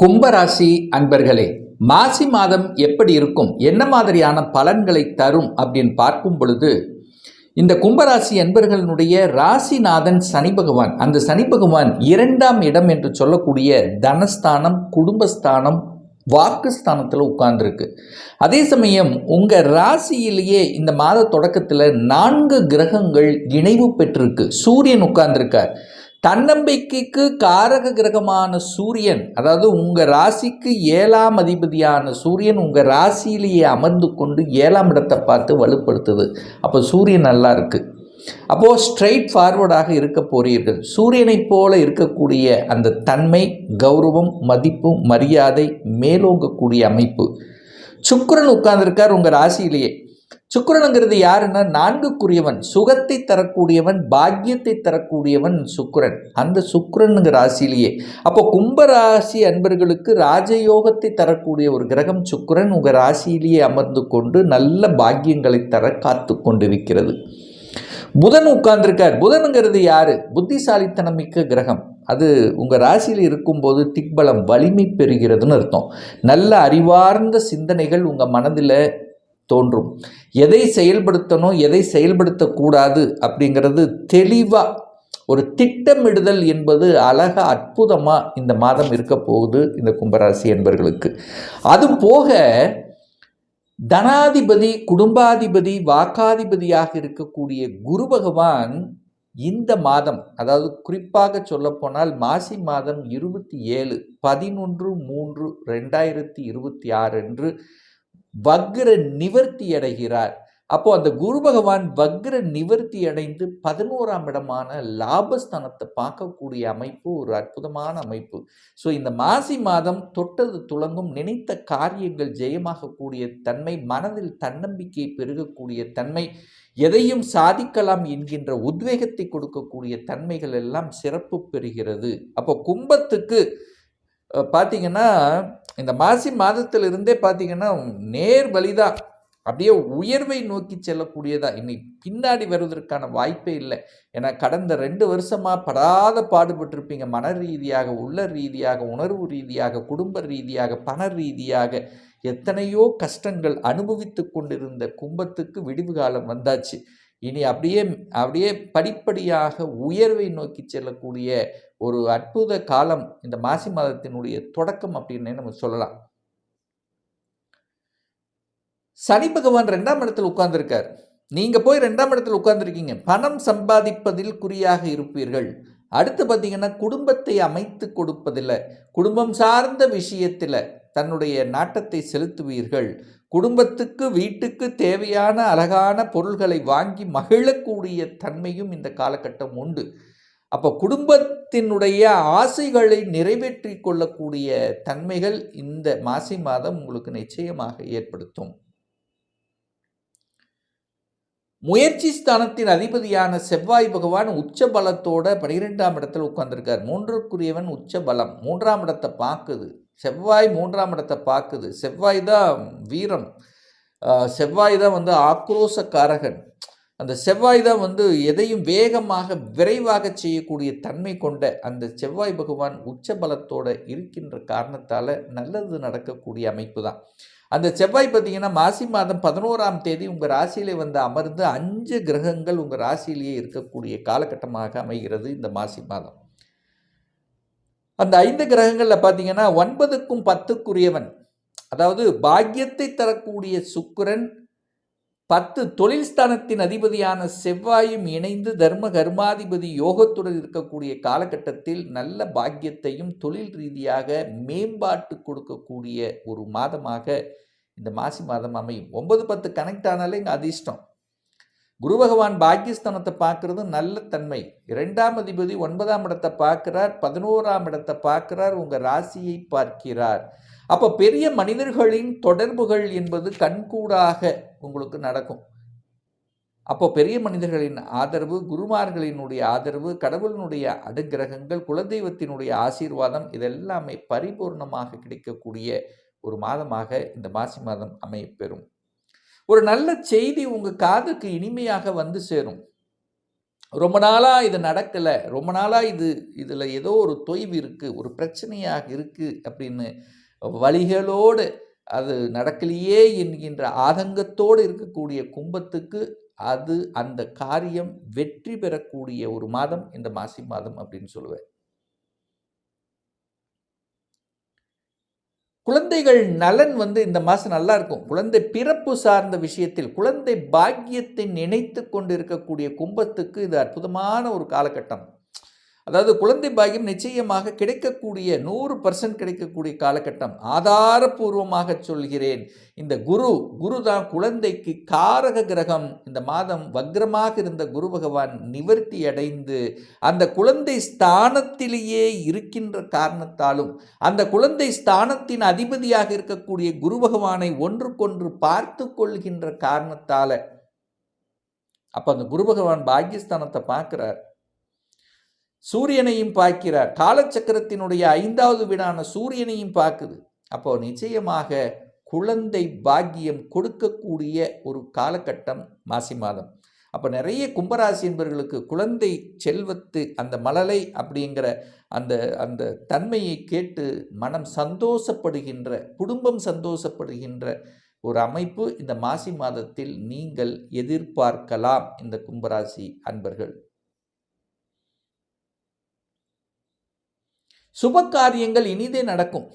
கும்பராசி அன்பர்களே மாசி மாதம் எப்படி இருக்கும்? என்ன மாதிரியான பலன்களை தரும் அப்படின்னு பார்க்கும் பொழுது இந்த கும்பராசி அன்பர்களுடைய ராசிநாதன் சனி பகவான் அந்த சனி பகவான் இரண்டாம் இடம் என்று சொல்லக்கூடிய தனஸ்தானம் குடும்பஸ்தானம் வாக்குஸ்தானத்தில் உட்கார்ந்துருக்கு. அதே சமயம் உங்கள் ராசியிலேயே இந்த மாத தொடக்கத்தில் நான்கு கிரகங்கள் இணைவு பெற்றிருக்கு. சூரியன் உட்கார்ந்துருக்கார். தன்னம்பிக்கைக்கு காரக கிரகமான சூரியன் அதாவது உங்கள் ராசிக்கு ஏழாம் அதிபதியான சூரியன் உங்கள் ராசியிலேயே அமர்ந்து கொண்டு ஏழாம் இடத்தை பார்த்து வலுப்படுத்துது. அப்போ சூரியன் நல்லா இருக்குது அப்போது ஸ்ட்ரைட் ஃபார்வர்டாக இருக்க போறீர்கள். சூரியனைப் போல இருக்கக்கூடிய அந்த தன்மை கௌரவம் மதிப்பு மரியாதை மேலோங்கக்கூடிய அமைப்பு. சுக்கிரன் உட்கார்ந்துருக்கார் உங்கள் ராசியிலேயே. சுக்கிரனுங்கிறது யாருன்னா நான்குக்குரியவன். சுகத்தை தரக்கூடியவன் பாக்கியத்தை தரக்கூடியவன் சுக்கிரன். அந்த சுக்கிரனுங்கிற ராசியிலேயே. அப்போ கும்பராசி அன்பர்களுக்கு ராஜயோகத்தை தரக்கூடிய ஒரு கிரகம் சுக்கிரன் உங்கள் ராசியிலேயே அமர்ந்து கொண்டு நல்ல பாக்கியங்களை தர காத்து கொண்டிருக்கிறது. புதன் உட்கார்ந்துருக்கார். புதனுங்கிறது யாரு? புத்திசாலித்தனம் மிக்க கிரகம். அது உங்கள் ராசியில் இருக்கும்போது திக்பலம் வலிமை பெறுகிறதுன்னு அர்த்தம். நல்ல அறிவார்ந்த சிந்தனைகள் உங்கள் மனதில் தோன்றும். எதை செயல்படுத்தணும் எதை செயல்படுத்தக்கூடாது அப்படிங்கிறது தெளிவாக ஒரு திட்டமிடுதல் என்பது அழக அற்புதமாக இந்த மாதம் இருக்க போகுது இந்த கும்பராசி என்பர்களுக்கு. அது போக தனாதிபதி குடும்பாதிபதி வாக்காதிபதியாக இருக்கக்கூடிய குரு பகவான் இந்த மாதம் அதாவது குறிப்பாக சொல்லப்போனால் மாசி மாதம் இருபத்தி ஏழு பதினொன்று மூன்று ரெண்டாயிரத்தி இருபத்தி ஆறு அன்று வக்ர நிவர்த்தி அடைகிறார். அப்போ அந்த குரு பகவான் வக்ர நிவர்த்தி அடைந்து பதினோராம் இடமான லாபஸ்தானத்தை பார்க்கக்கூடிய அமைப்பு ஒரு அற்புதமான அமைப்பு. ஸோ இந்த மாசி மாதம் தொட்டது துளங்கும் நினைத்த காரியங்கள் ஜெயமாகக்கூடிய தன்மை மனதில் தன்னம்பிக்கை பெருகக்கூடிய தன்மை எதையும் சாதிக்கலாம் என்கின்ற உத்வேகத்தை கொடுக்கக்கூடிய தன்மைகள் எல்லாம் சிறப்பு பெறுகிறது. அப்போ கும்பத்துக்கு பார்த்தீங்கன்னா இந்த மாசி மாதத்திலிருந்தே பார்த்தீங்கன்னா நேர் வழிதான். அப்படியே உயர்வை நோக்கி செல்லக்கூடியதா. இனி பின்னாடி வருவதற்கான வாய்ப்பே இல்லை. ஏன்னா கடந்த ரெண்டு வருஷமாக படாத பாடுபட்டிருப்பீங்க. மன ரீதியாக உள்ள ரீதியாக உணர்வு ரீதியாக குடும்ப ரீதியாக பண ரீதியாக எத்தனையோ கஷ்டங்கள் அனுபவித்து கொண்டிருந்த கும்பத்துக்கு விடிவு காலம் வந்தாச்சு. இனி அப்படியே அப்படியே படிப்படியாக உயர்வை நோக்கி செல்லக்கூடிய ஒரு அற்புத காலம் இந்த மாசி மாதத்தினுடைய தொடக்கம் அப்படின்னே நம்ம சொல்லலாம். சனி பகவான் ரெண்டாம் இடத்தில் உட்கார்ந்துருக்கார். நீங்கள் போய் ரெண்டாம் இடத்தில் உட்கார்ந்துருக்கீங்க. பணம் சம்பாதிப்பதில் குறியாக இருப்பீர்கள். அடுத்து பார்த்தீங்கன்னா குடும்பத்தை அமைத்து கொடுப்பதில் குடும்பம் சார்ந்த விஷயத்தில் தன்னுடைய நாட்டத்தை செலுத்துவீர்கள். குடும்பத்துக்கு வீட்டுக்கு தேவையான அழகான பொருள்களை வாங்கி மகிழக்கூடிய தன்மையும் இந்த காலகட்டம் உண்டு. அப்போ குடும்பத்தினுடைய ஆசைகளை நிறைவேற்றி கொள்ளக்கூடிய தன்மைகள் இந்த மாசி மாதம் உங்களுக்கு நிச்சயமாக ஏற்படுத்தும். முயற்சி ஸ்தானத்தின் அதிபதியான செவ்வாய் பகவான் உச்ச பலத்தோட பனிரெண்டாம் இடத்தில் உட்கார்ந்துருக்கார். மூன்றுக்குரியவன் உச்ச பலம் மூன்றாம் இடத்தை பார்க்குது. செவ்வாய் மூன்றாம் இடத்தை பார்க்குது. செவ்வாய் தான் வீரம். செவ்வாய் தான் வந்து ஆக்ரோசக்காரகன். அந்த செவ்வாய் தான் வந்து எதையும் வேகமாக விரைவாக செய்யக்கூடிய தன்மை கொண்ட அந்த செவ்வாய் பகவான் உச்ச பலத்தோடு இருக்கின்ற காரணத்தால் நல்லது நடக்கக்கூடிய அமைப்பு தான். அந்த செவ்வாய் பார்த்திங்கன்னா மாசி மாதம் பதினோராம் தேதி உங்கள் ராசியிலே வந்து அமர்ந்து அஞ்சு கிரகங்கள் உங்கள் ராசியிலேயே இருக்கக்கூடிய காலகட்டமாக அமைகிறது இந்த மாசி மாதம். அந்த ஐந்து கிரகங்களில் பார்த்தீங்கன்னா ஒன்பதுக்கும் பத்துக்குரியவன். அதாவது பாக்கியத்தை தரக்கூடிய சுக்கிரன் பத்து தொழில் ஸ்தானத்தின் அதிபதியான செவ்வாயும் இணைந்து தர்ம கர்மாதிபதி யோகத்துடன் இருக்கக்கூடிய காலகட்டத்தில் நல்ல பாக்கியத்தையும் தொழில் ரீதியாக மேம்பாட்டு கொடுக்கக்கூடிய ஒரு மாதமாக இந்த மாசி மாதம் அமையும். ஒன்பது பத்து கனெக்ட் ஆனாலே இங்கே அதிர்ஷ்டம். குரு பகவான் பாக்கியஸ்தானத்தை பார்க்கறது நல்ல தன்மை. இரண்டாம் அதிபதி ஒன்பதாம் இடத்தை பார்க்கிறார் பதினோராம் இடத்தை பார்க்கிறார் உங்கள் ராசியை பார்க்கிறார். அப்போ பெரிய மனிதர்களின் தொடர்புகள் என்பது கண்கூடாக உங்களுக்கு நடக்கும். அப்போ பெரிய மனிதர்களின் ஆதரவு குருமார்களினுடைய ஆதரவு கடவுளினுடைய அனுகிரகங்கள் குலதெய்வத்தினுடைய ஆசீர்வாதம் இதெல்லாமே பரிபூர்ணமாக கிடைக்கக்கூடிய ஒரு மாதமாக இந்த மாசி மாதம் அமையப்பெறும். ஒரு நல்ல செய்தி உங்கள் காதுக்கு இனிமையாக வந்து சேரும். ரொம்ப நாளாக இது நடக்கலை ரொம்ப நாளாக இது இதில் ஏதோ ஒரு தொய்வு இருக்குது ஒரு பிரச்சனையாக இருக்குது அப்படின்னு வழிகளோடு அது நடக்கலையே என்கின்ற ஆதங்கத்தோடு இருக்கக்கூடிய கும்பத்துக்கு அது அந்த காரியம் வெற்றி பெறக்கூடிய ஒரு மாதம் இந்த மாசி மாதம் அப்படின்னு சொல்லுவேன். குழந்தைகள் நலன் வந்து இந்த மாதம் நல்லா இருக்கும் குழந்தை பிறப்பு சார்ந்த விஷயத்தில் குழந்தை பாக்கியத்தை நினைத்து கொண்டு இருக்கக்கூடிய கும்பத்துக்கு இது அற்புதமான ஒரு காலகட்டம். அதாவது குழந்தை பாக்கியம் நிச்சயமாக கிடைக்கக்கூடிய நூறு பர்சன்ட் கிடைக்கக்கூடிய காலகட்டம். ஆதாரபூர்வமாக சொல்கிறேன். இந்த குரு குரு தான் குழந்தைக்கு காரக கிரகம். இந்த மாதம் வக்ரமாக இருந்த குரு பகவான் நிவர்த்தி அடைந்து அந்த குழந்தை ஸ்தானத்திலேயே இருக்கின்ற காரணத்தாலும் அந்த குழந்தை ஸ்தானத்தின் அதிபதியாக இருக்கக்கூடிய குரு பகவானை ஒன்றுக்கொன்று பார்த்து கொள்கின்ற காரணத்தால் அப்போ அந்த குரு பகவான் பாக்கியஸ்தானத்தை பார்க்குறார். சூரியனையும் பார்க்கிறார். காலச்சக்கரத்தினுடைய ஐந்தாவது வீடான சூரியனையும் பார்க்குது. அப்போ நிச்சயமாக குழந்தை பாக்கியம் கொடுக்கக்கூடிய ஒரு காலகட்டம் மாசி மாதம். அப்போ நிறைய கும்பராசி என்பவர்களுக்கு குழந்தை செல்வத்து அந்த மலலை அப்படிங்கிற அந்த அந்த தன்மையை கேட்டு மனம் சந்தோஷப்படுகின்ற குடும்பம் சந்தோஷப்படுகின்ற ஒரு அமைப்பு இந்த மாசி மாதத்தில் நீங்கள் எதிர்பார்க்கலாம். இந்த கும்பராசி அன்பர்கள். சுப காரியங்கள் இனிதே நடக்கும்.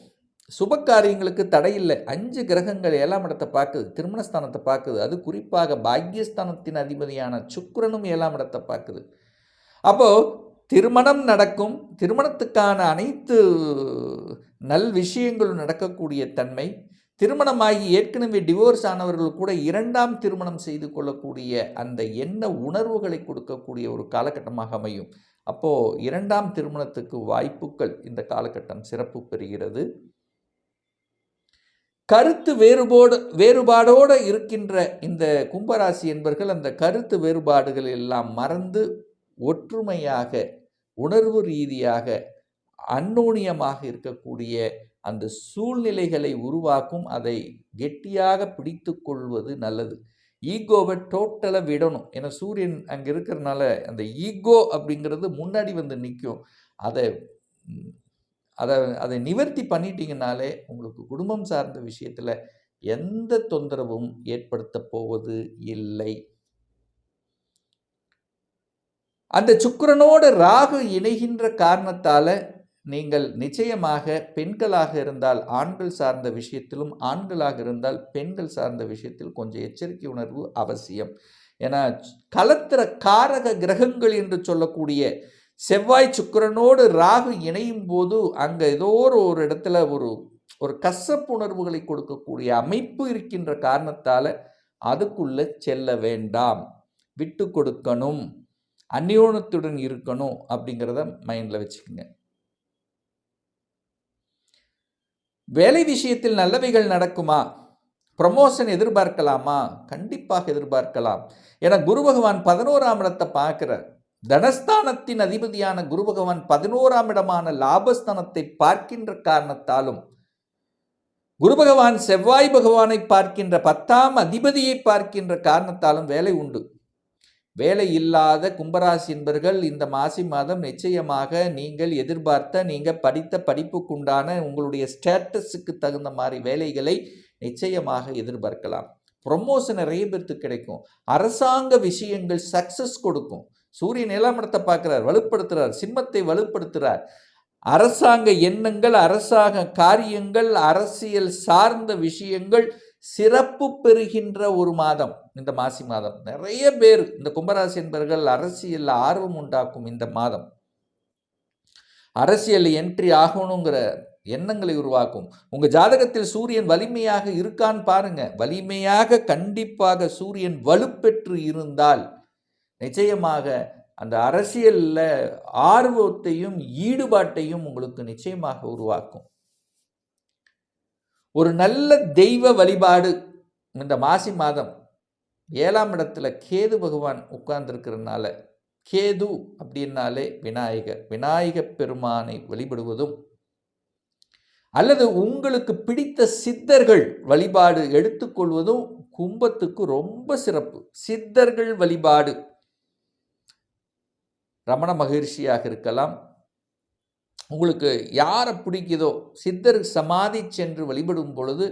சுப காரியங்களுக்கு தடையில்லை அஞ்சு கிரகங்கள் ஏழாம் இடத்தை பார்க்குது திருமணஸ்தானத்தை பார்க்குது. அது குறிப்பாக பாக்யஸ்தானத்தின் அதிபதியான சுக்கரனும் ஏழாம் இடத்தை பார்க்குது. அப்போது திருமணம் நடக்கும். திருமணத்துக்கான அனைத்து நல் விஷயங்களும் நடக்கக்கூடிய தன்மை. திருமணமாகி ஏற்கனவே டிவோர்ஸ் ஆனவர்கள் கூட இரண்டாம் திருமணம் செய்து கொள்ளக்கூடிய அந்த எண்ண உணர்வுகளை கொடுக்கக்கூடிய ஒரு காலகட்டமாக அமையும். அப்போது இரண்டாம் திருமணத்துக்கு வாய்ப்புகள் இந்த காலகட்டம் சிறப்பு பெறுகிறது. கருத்து வேறுபாடு வேறுபாடோடு இருக்கின்ற இந்த கும்பராசி என்பர்கள் அந்த கருத்து வேறுபாடுகள் எல்லாம் மறந்து ஒற்றுமையாக உணர்வு ரீதியாக அன்னோனியமாக இருக்கக்கூடிய அந்த சூழ்நிலைகளை உருவாக்கும் அதை கெட்டியாக பிடித்து கொள்வது நல்லது. ஈகோவை டோட்டலாக விடணும். ஏன்னா சூரியன் அங்கே இருக்கிறனால அந்த ஈகோ அப்படிங்கிறது முன்னாடி வந்து நிற்கும் அதை அதை அதை நிவர்த்தி பண்ணிட்டீங்கனாலே உங்களுக்கு குடும்பம் சார்ந்த விஷயத்தில் எந்த தொந்தரவும் ஏற்படுத்த போவது இல்லை. அந்த சுக்கரனோட ராகு இணைகின்ற காரணத்தால் நீங்கள் நிச்சயமாக பெண்களாக இருந்தால் ஆண்கள் சார்ந்த விஷயத்திலும் ஆண்களாக இருந்தால் பெண்கள் சார்ந்த விஷயத்தில் கொஞ்சம் எச்சரிக்கை உணர்வு அவசியம். ஏன்னா கலத்திர காரக கிரகங்கள் என்று சொல்லக்கூடிய செவ்வாய் சுக்கரனோடு ராகு இணையும் போது அங்கே ஏதோ ஒரு இடத்துல ஒரு ஒரு கசப்புணர்வுகளை கொடுக்கக்கூடிய அமைப்பு இருக்கின்ற காரணத்தால் அதுக்குள்ளே செல்ல வேண்டாம். விட்டு கொடுக்கணும். அந்யோனத்துடன் இருக்கணும் அப்படிங்கிறத மைண்டில் வச்சுக்கோங்க. வேலை விஷயத்தில் நல்லவைகள் நடக்குமா? ப்ரமோஷன் எதிர்பார்க்கலாமா? கண்டிப்பாக எதிர்பார்க்கலாம். என குரு பகவான் பதினோராம் இடத்தை பார்க்கிறார். தனஸ்தானத்தின் அதிபதியான குரு பகவான் பதினோராம் இடமான லாபஸ்தானத்தை பார்க்கின்ற காரணத்தாலும் குரு பகவான் செவ்வாய் பகவானை பார்க்கின்ற பத்தாம் அதிபதியை பார்க்கின்ற காரணத்தாலும் வேலை உண்டு. வேலை இல்லாத கும்பராசி என்பர்கள் இந்த மாசி மாதம் நிச்சயமாக நீங்கள் எதிர்பார்த்த நீங்கள் படித்த படிப்புக்குண்டான உங்களுடைய ஸ்டேட்டஸுக்கு தகுந்த மாதிரி வேலைகளை நிச்சயமாக எதிர்பார்க்கலாம். ப்ரொமோஷன் நிறைய பேர்த்துக்கு கிடைக்கும். அரசாங்க விஷயங்கள் சக்ஸஸ் கொடுக்கும். சூரியன் ஏழாம் இடத்தை பார்க்குறார் வலுப்படுத்துகிறார் சிம்மத்தை வலுப்படுத்துகிறார் அரசாங்க எண்ணங்கள் அரசாங்க காரியங்கள் அரசியல் சார்ந்த விஷயங்கள் சிறப்பு பெறுகின்ற ஒரு மாதம். இந்த மாசி மாதம். நிறைய பேர் இந்த கும்பராசி என்பவர்கள் அரசியலில் ஆர்வம் உண்டாக்கும் இந்த மாதம். அரசியல் என்ட்ரி ஆகணுங்கிற எண்ணங்களை உருவாக்கும். உங்க ஜாதகத்தில் சூரியன் வலிமையாக இருக்கான்னு பாருங்க. வலிமையாக கண்டிப்பாக சூரியன் வலுப்பெற்று இருந்தால் நிச்சயமாக அந்த அரசியலில் ஆர்வத்தையும் ஈடுபாட்டையும் உங்களுக்கு நிச்சயமாக உருவாக்கும். ஒரு நல்ல தெய்வ வழிபாடு இந்த மாசி மாதம் ஏழாம் இடத்துல கேது பகவான் உட்கார்ந்துருக்கிறதுனால கேது அப்படின்னாலே விநாயகர் விநாயக பெருமானை வழிபடுவதும் அல்லது உங்களுக்கு பிடித்த சித்தர்கள் வழிபாடு எடுத்துக்கொள்வதும் கும்பத்துக்கு ரொம்ப சிறப்பு. சித்தர்கள் வழிபாடு ரமண மகிழ்ச்சியாக இருக்கலாம். உங்களுக்கு யாரை பிடிக்குதோ சித்தர் சமாதி சென்று வழிபடும் பொழுது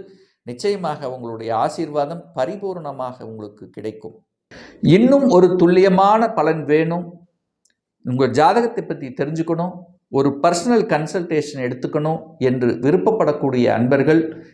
நிச்சயமாக உங்களுடைய ஆசீர்வாதம் பரிபூர்ணமாக உங்களுக்கு கிடைக்கும். இன்னும் ஒரு துல்லியமான பலன் வேணும். உங்கள் ஜாதகத்தை பற்றி தெரிஞ்சுக்கணும். ஒரு பர்சனல் கன்சல்டேஷன் எடுத்துக்கணும் என்று விருப்பப்படக்கூடிய அன்பர்கள்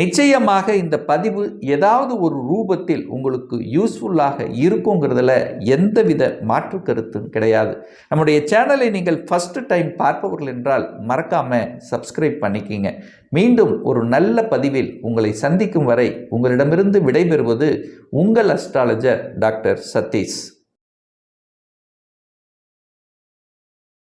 நிச்சயமாக இந்த பதிவு ஏதாவது ஒரு ரூபத்தில் உங்களுக்கு யூஸ்ஃபுல்லாக இருக்குங்கிறதுல எந்தவித மாற்று கருத்தும் கிடையாது. நம்முடைய சேனலை நீங்கள் ஃபஸ்ட்டு டைம் பார்ப்பவர்கள் என்றால் மறக்காமல் சப்ஸ்கிரைப் பண்ணிக்கிங்க. மீண்டும் ஒரு நல்ல பதிவில் உங்களை சந்திக்கும் வரை உங்களிடமிருந்து விடைபெறுவது உங்கள் அஸ்ட்ராலஜர் டாக்டர் சதீஷ்.